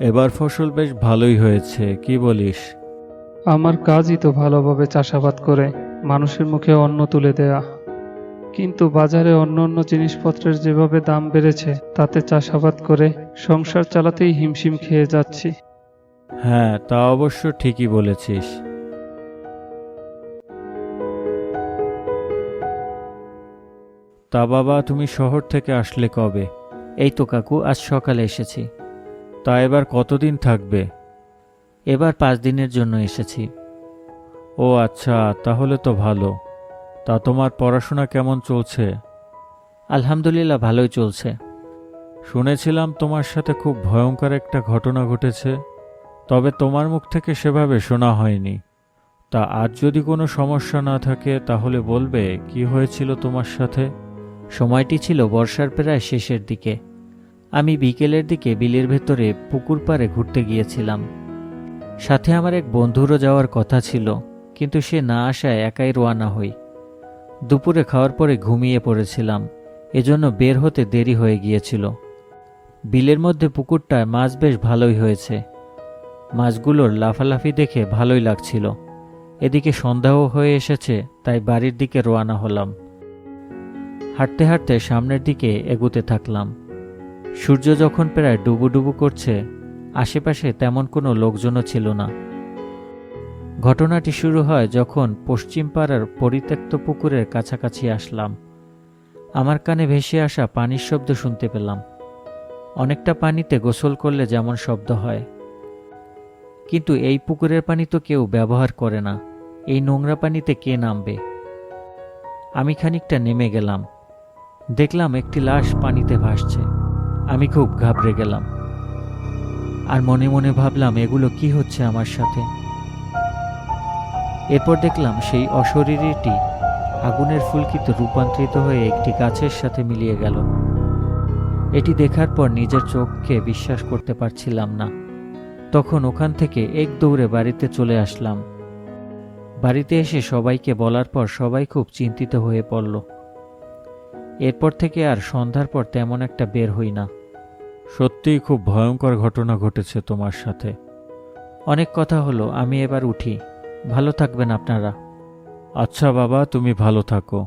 এবার ফসল বেশ ভালোই হয়েছে কি বলিস? আমার কাজই তো ভালোভাবে চাষাবাদ করে মানুষের মুখে অন্ন তুলে দেয়া। কিন্তু বাজারে অন্য অন্য জিনিসপত্রের যেভাবে দাম বেড়েছে তাতে চাষাবাদ করে সংসার চালাতেই হিমশিম খেয়ে যাচ্ছি। হ্যাঁ তা অবশ্য ঠিকই বলেছিস। তা বাবা তুমি শহর থেকে আসলে কবে? এই তো কাকু আজ সকালে এসেছি। তা এবার কতদিন থাকবে? এবার পাঁচ দিনের জন্য এসেছি। ও আচ্ছা তাহলে তো ভালো। তা তোমার পড়াশোনা কেমন চলছে? আলহামদুলিল্লাহ ভালোই চলছে। শুনেছিলাম তোমার সাথে খুব ভয়ঙ্কর একটা ঘটনা ঘটেছে তবে তোমার মুখ থেকে সেভাবে শোনা হয়নি। তা আজ যদি কোনো সমস্যা না থাকে তাহলে বলবে কি হয়েছিল তোমার সাথে? সময়টি ছিল বর্ষার প্রায় শেষের দিকে। আমি বিকেলের দিকে বিলের ভেতরে পুকুর পাড়ে ঘুরতে গিয়েছিলাম। সাথে আমার এক বন্ধুরও যাওয়ার কথা ছিল, কিন্তু সে না আসায় একাই রোয়ানা হই। দুপুরে খাওয়ার পরে ঘুমিয়ে পড়েছিলাম, এজন্য বের হতে দেরি হয়ে গিয়েছিল। বিলের মধ্যে পুকুরটায় মাছ বেশ ভালোই হয়েছে। মাছগুলোর লাফালাফি দেখে ভালোই লাগছিল। এদিকে সন্ধ্যাও হয়ে এসেছে, তাই বাড়ির দিকে রোয়ানা হলাম। হাঁটতে হাঁটতে সামনের দিকে এগুতে থাকলাম। সূর্য যখন প্রায় ডুবুডুবু করছে, আশেপাশে তেমন কোনো লোকজনও ছিল না। ঘটনাটি শুরু হয় যখন পশ্চিম পাড়ার পরিত্যক্ত পুকুরের কাছাকাছি আসলাম। আমার কানে ভেসে আসা পানির শব্দ শুনতে পেলাম। অনেকটা পানিতে গোসল করলে যেমন শব্দ হয়। কিন্তু এই পুকুরের পানি তো কেউ ব্যবহার করে না। এই নোংরা পানিতে কে নামবে? আমি খানিকটা নেমে গেলাম। দেখলাম একটি লাশ পানিতে ভাসছে। আমি খুব ঘাবড়ে গেলাম। আর মনে মনে ভাবলাম, এগুলো কি হচ্ছে আমার সাথে? এরপর দেখলাম সেই অশরীরীটি আগুনের ফুলকিতে রূপান্তরিত হয়ে একটি গাছের সাথে মিলিয়ে গেল। এটি দেখার পর নিজের চোখকে বিশ্বাস করতে পারছিলাম না। তখন ওখান থেকে এক দৌড়ে বাড়িতে চলে আসলাম। বাড়িতে এসে সবাইকে বলার পর সবাই খুব চিন্তিত হয়ে পড়ল। এরপর থেকে আর সন্ধ্যার পর তেমন একটা বের হই না। সত্যিই খুব ভয়ঙ্কর ঘটনা ঘটেছে তোমার সাথে। অনেক কথা হলো, আমি এবার উঠি। ভালো থাকবেন আপনারা। আচ্ছা বাবা, তুমি ভালো থাকো।